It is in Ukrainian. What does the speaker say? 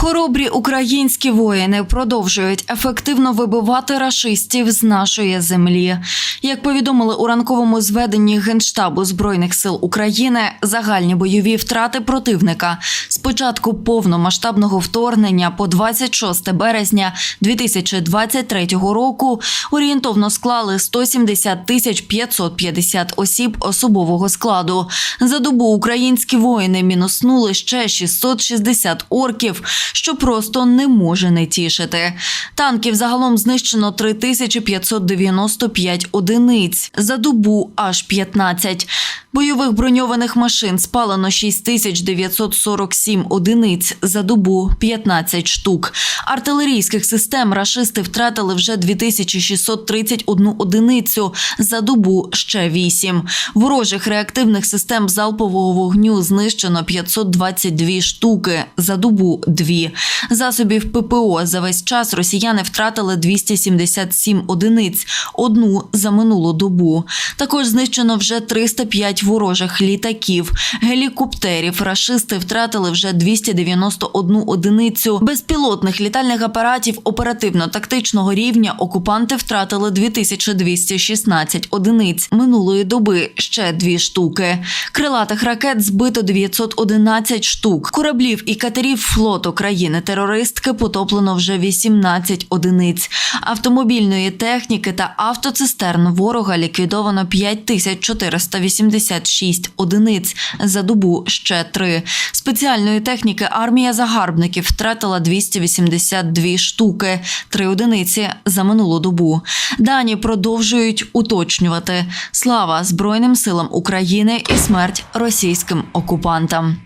Хоробрі українські воїни продовжують ефективно вибивати рашистів з нашої землі. Як повідомили у ранковому зведенні Генштабу Збройних сил України, загальні бойові втрати противника з початку повномасштабного вторгнення по 26 березня 2023 року орієнтовно склали 170 тисяч 550 осіб особового складу. За добу українські воїни мінуснули ще 660 орків, що просто не може не тішити. Танків загалом знищено 3595 одиниць, за добу аж 15. Бойових броньованих машин спалено 6947 одиниць, за добу 15 штук. Артилерійських систем рашисти втратили вже 2631 одиницю, за добу ще 8. Ворожих реактивних систем залпового вогню знищено 522 штуки, за добу 2. Засобів ППО за весь час росіяни втратили 277 одиниць, одну за минулу добу. Також знищено вже 305 ворожих літаків, гелікоптерів. Рашисти втратили вже 291 одиницю. Безпілотних літальних апаратів оперативно-тактичного рівня окупанти втратили 2216 одиниць. Минулої доби ще дві штуки. Крилатих ракет збито 911 штук. Кораблів і катерів флоту країни-терористки потоплено вже 18 одиниць. Автомобільної техніки та автоцистерн ворога ліквідовано 5486 одиниць. За добу ще три. Спеціальної техніки армія загарбників втратила 282 штуки, три одиниці за минулу добу. Дані продовжують уточнювати. Слава Збройним силам України і смерть російським окупантам.